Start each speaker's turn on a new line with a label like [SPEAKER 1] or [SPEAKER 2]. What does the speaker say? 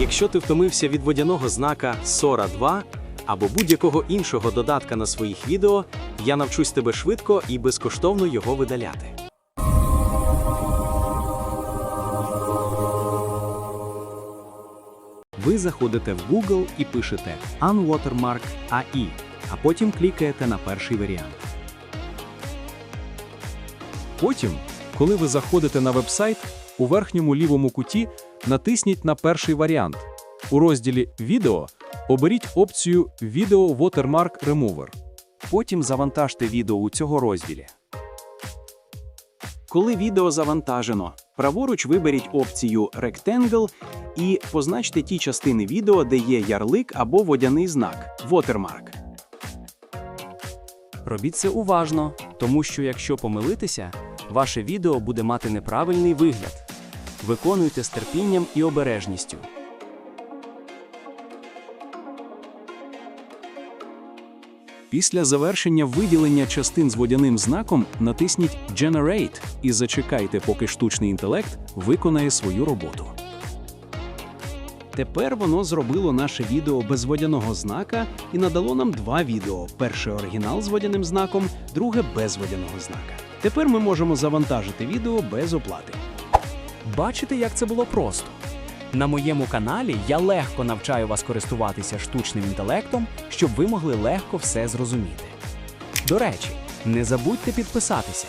[SPEAKER 1] Якщо ти втомився від водяного знака Sora 2 або будь-якого іншого додатка на своїх відео, я навчусь тебе швидко і безкоштовно його видаляти. Ви заходите в Google і пишете Unwatermark AI, а потім клікаєте на перший варіант.
[SPEAKER 2] Потім, коли ви заходите на вебсайт, у верхньому лівому куті натисніть на перший варіант. У розділі Відео оберіть опцію Відео Watermark Remover.
[SPEAKER 1] Потім завантажте відео у цього розділі. Коли відео завантажено, праворуч виберіть опцію Rectangle і позначте ті частини відео, де є ярлик або водяний знак Watermark.
[SPEAKER 3] Робіть це уважно, тому що якщо помилитися, ваше відео буде мати неправильний вигляд. Виконуйте з терпінням і обережністю.
[SPEAKER 2] Після завершення виділення частин з водяним знаком натисніть Generate і зачекайте, поки штучний інтелект виконає свою роботу.
[SPEAKER 1] Тепер воно зробило наше відео без водяного знака і надало нам два відео: перше оригінал з водяним знаком, друге без водяного знака. Тепер ми можемо завантажити відео без оплати.
[SPEAKER 3] Бачите, як це було просто? На моєму каналі я легко навчаю вас користуватися штучним інтелектом, щоб ви могли легко все зрозуміти. До речі, не забудьте підписатися.